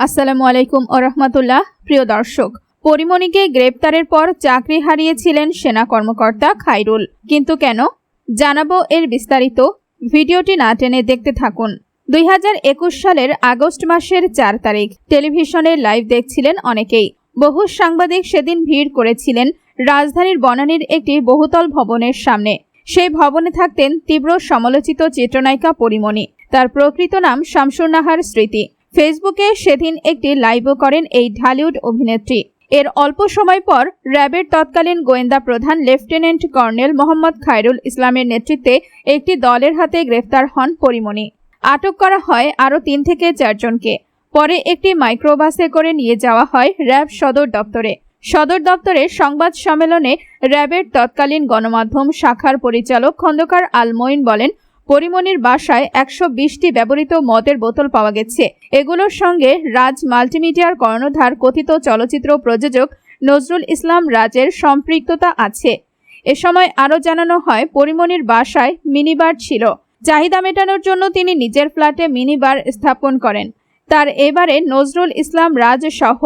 আসসালামু আলাইকুম রহমতুল্লাহ, প্রিয় দর্শক। পরিমণিকে গ্রেপ্তারের পর চাকরি হারিয়েছিলেন সেনা কর্মকর্তা খাইরুল। কিন্তু কেন? জানাব এর বিস্তারিত। ভিডিওটি না টেনে দেখতে থাকুন। দুই হাজার একুশ সালের আগস্ট মাসের চার তারিখ, টেলিভিশনে লাইভ দেখছিলেন অনেকেই। বহু সাংবাদিক সেদিন ভিড় করেছিলেন রাজধানীর বনানীর একটি বহুতল ভবনের সামনে। সেই ভবনে থাকতেন তীব্র সমালোচিত চিত্রনায়িকা পরিমণি। তার প্রকৃত নাম শামসুর নাহার স্মৃতি। ফেসবুকে সেদিন একটি লাইভও করেন এই ঢালিউড অভিনেত্রী। এর অল্প সময় পর র্যাবের তৎকালীন গোয়েন্দা প্রধান লেফটেন্যান্ট কর্নেল মোহাম্মদ খায়রুল ইসলামের নেতৃত্বে একটি দলের হাতে গ্রেফতার হন পরিমণি। আটক করা হয় আরও তিন থেকে চারজনকে। পরে একটি মাইক্রোবাসে করে নিয়ে যাওয়া হয় র্যাব সদর দপ্তরে। সদর দপ্তরে সংবাদ সম্মেলনে র্যাবের তৎকালীন গণমাধ্যম শাখার পরিচালক খন্দকার আলমইন বলেন পরিমণির বাসায় একশো বিশটি ব্যবহৃত মদের বোতল পাওয়া গেছে। এগুলোর সঙ্গে রাজ মাল্টিমিডিয়ার কর্ণধার কথিত চলচ্চিত্র প্রযোজক নজরুল ইসলাম রাজের সম্পৃক্ততা আছে। এ সময় আরও জানানো হয় পরিমণির বাসায় মিনিবার ছিল। চাহিদা মেটানোর জন্য তিনি নিজের ফ্ল্যাটে মিনিবার স্থাপন করেন। তার এবারে নজরুল ইসলাম রাজ সহ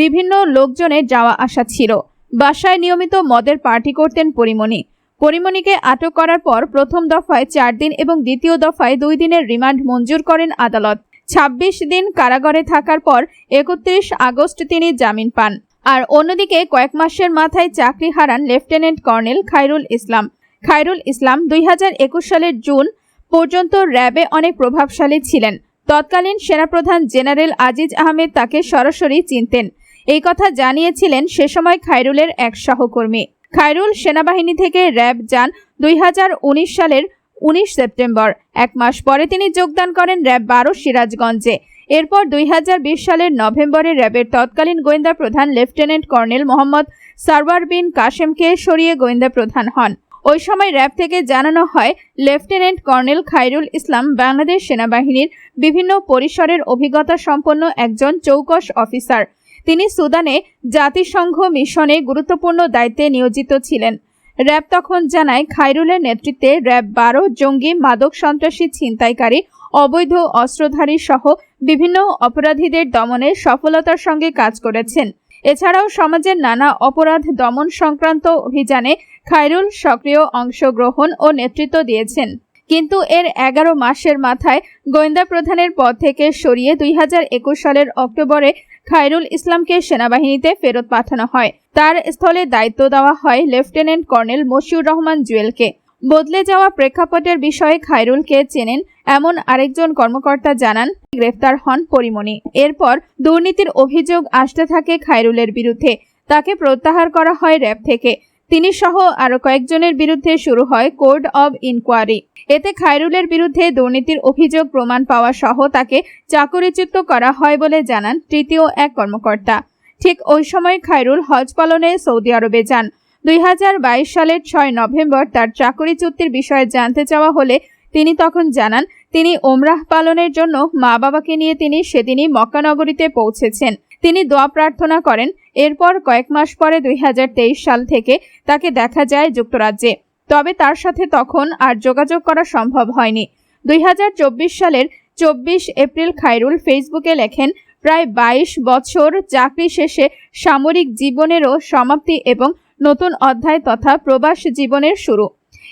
বিভিন্ন লোকজনের যাওয়া আসা ছিল। বাসায় নিয়মিত মদের পার্টি করতেন পরিমণি পরিমণিকে আটক করার পর প্রথম দফায় চার দিন এবং দ্বিতীয় দফায় দুই দিনের রিমান্ড মঞ্জুর করেন আদালত। ২৬ দিন কারাগারে থাকার পর একত্রিশ আগস্ট তিনি জামিন পান। আর অন্যদিকে কয়েক মাসের মাথায় চাকরি হারান লেফটেন্যান্ট কর্নেল খায়রুল ইসলাম। খায়রুল ইসলাম দুই হাজার একুশ সালের জুন পর্যন্ত র্যাবে অনেক প্রভাবশালী ছিলেন। তৎকালীন সেনাপ্রধান জেনারেল আজিজ আহমেদ তাকে সরাসরি চিনতেন। এই কথা জানিয়েছিলেন সে সময় খায়রুলের এক সহকর্মী। খায়রুল সেনাবাহিনী থেকে র্যাব যান দুই হাজার উনিশ সালের উনিশ সেপ্টেম্বর। এক মাস পরে তিনি যোগদান করেন র্যাব বারো সিরাজগঞ্জে। এরপর দুই হাজার বিশ সালের নভেম্বরে র্যাবের তৎকালীন গোয়েন্দা প্রধান লেফটেন্যান্ট কর্নেল মোহাম্মদ সারওয়ার বিন কাশেমকে সরিয়ে গোয়েন্দা প্রধান হন। ওই সময় র্যাব থেকে জানানো হয়, লেফটেন্যান্ট কর্নেল খায়রুল ইসলাম বাংলাদেশ সেনাবাহিনীর বিভিন্ন পরিসরের অভিজ্ঞতা সম্পন্ন একজন চৌকস অফিসার। তিনি সুদানে জাতিসংঘ মিশনে গুরুত্বপূর্ণ দায়িত্বে নিয়োজিত ছিলেন। র্যাব তখন জানায়, খায়রুলের নেতৃত্বে র্যাব বারো জঙ্গি মাদক সন্ত্রাসী ছিনতাইকারী, অবৈধ অস্ত্রধারী সহ বিভিন্ন অপরাধীদের দমনে সফলতার সঙ্গে কাজ করেছেন। এছাড়াও সমাজের নানা অপরাধ দমন সংক্রান্ত অভিযানে খায়রুল সক্রিয় অংশগ্রহণ ও নেতৃত্ব দিয়েছেন। কিন্তু এর এগারো মাসের মাথায় গোয়েন্দা প্রধানের পদ থেকে সরিয়ে দুই হাজার একুশ সালের অক্টোবরে খায়রুল ইসলামকে সেনাবাহিনীতে ফেরত পাঠানো হয়। তার স্থলে দায়িত্ব দেওয়া হয় লেফটেন্যান্ট কর্নেল মশিউর রহমান জুয়েলকে। বদলে যাওয়া প্রেক্ষাপটের বিষয়ে খায়রুলকে চেনেন এমন আরেকজন কর্মকর্তা জানান, গ্রেফতার হন পরিমণি। এরপর দুর্নীতির অভিযোগ আসতে থাকে খায়রুলের বিরুদ্ধে। তাকে প্রত্যাহার করা হয় র্যাব থেকে। তিনি সহ আরও কয়েকজনের বিরুদ্ধে শুরু হয় কোর্ট অব ইনকোয়ারি। এতে খায়রুলের বিরুদ্ধে দুর্নীতির অভিযোগ প্রমাণ পাওয়া সহ তাকে চাকরিচ্যুত করা হয় বলে জানান তৃতীয় এক কর্মকর্তা। ঠিক ওই সময় খায়রুল হজ পালনে সৌদি আরবে যান। দুই হাজার বাইশ সালের ছয় নভেম্বর তার চাকরিচ্যুতির বিষয়ে জানতে চাওয়া হলে তিনি তখন জানান, তিনি ওমরাহ পালনের জন্য মা বাবাকে নিয়ে তিনি সেদিনই মক্কানগরীতে পৌঁছেছেন। তিনি দোয়া প্রার্থনা করেন। এরপর কয়েক মাস পরে দুই হাজার তেইশ সাল থেকে তাকে দেখা যায় যুক্তরাজ্যে। তবে তার সাথে তখন আর যোগাযোগ করা সম্ভব হয়নি। দুই হাজার চব্বিশ সালের চব্বিশ এপ্রিল খায়রুল ফেসবুকে লেখেন, প্রায় ২২ বছর চাকরি শেষে সামরিক জীবনেরও সমাপ্তি এবং নতুন অধ্যায় তথা প্রবাস জীবনের শুরু।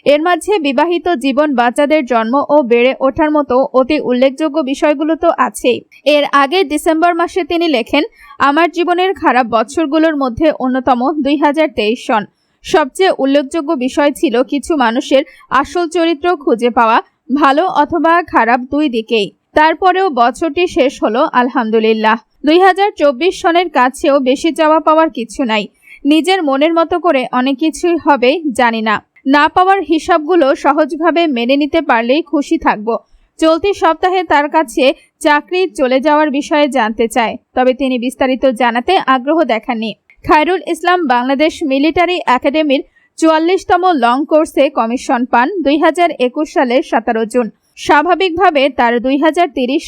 এর মাঝে বিবাহিত জীবন বাচ্চাদের জন্ম ও বেড়ে ওঠার মতো অতি উল্লেখযোগ্য বিষয়গুলো তো আছেই। এর আগে ডিসেম্বর মাসে তিনি লেখেন, আমার জীবনের খারাপ বছরগুলোর মধ্যে অন্যতম দুই হাজার তেইশ সন। সবচেয়ে উল্লেখযোগ্য বিষয় ছিল কিছু মানুষের আসল চরিত্র খুঁজে পাওয়া, ভালো অথবা খারাপ দুই দিকেই। তারপরেও বছরটি শেষ হলো আলহামদুলিল্লাহ। দুই হাজার চব্বিশ সনের কাছেও বেশি চাওয়া পাওয়ার কিছু নাই। নিজের মনের মতো করে অনেক কিছুই হবে, জানি না। না পাওয়ার হিসাবগুলো সহজভাবে মেনে নিতে পারলেই খুশি থাকব। চলতি সপ্তাহে তার কাছে চাকরি চলে যাওয়ার বিষয়ে জানতে চায় তবে তিনি বিস্তারিত জানাতে আগ্রহ দেখাননি। খায়রুল ইসলাম বাংলাদেশ মিলিটারি একাডেমির চুয়াল্লিশতম লং কোর্সে কমিশন পান দুই হাজার একুশ সালের সতেরো জুন। স্বাভাবিকভাবে তার দুই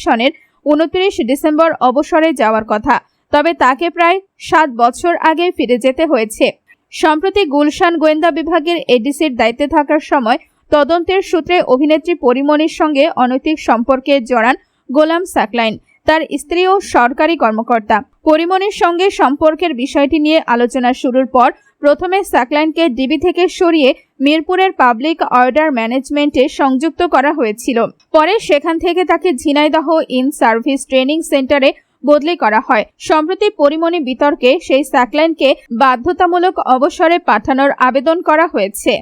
সনের উনত্রিশ ডিসেম্বর অবসরে যাওয়ার কথা, তবে তাকে প্রায় সাত বছর আগে ফিরে যেতে হয়েছে। সম্প্রতি গুলশান গোয়েন্দা বিভাগের এডিসির দায়িত্বে থাকার সময় তদন্তের সূত্রে অভিনেত্রী পরিমণির সঙ্গে অনৈতিক সম্পর্কে জড়ান গোলাম সাকলাইন। তার স্ত্রী ও সরকারি কর্মকর্তা। পরিমণির সঙ্গে সম্পর্কের বিষয়টি নিয়ে আলোচনা শুরুর পর প্রথমে সাকলাইনকে ডিবি থেকে সরিয়ে মিরপুরের পাবলিক অর্ডার ম্যানেজমেন্টে সংযুক্ত করা হয়েছিল। পরে সেখান থেকে তাকে ঝিনাইদহ ইন সার্ভিস ট্রেনিং সেন্টারে বদলি করা হয়। সম্প্রতি পরিমণি বিতর্কে সেই স্যাকলাইনকে বাধ্যতামূলক অবসরে পাঠানোর আবেদন করা হয়েছে।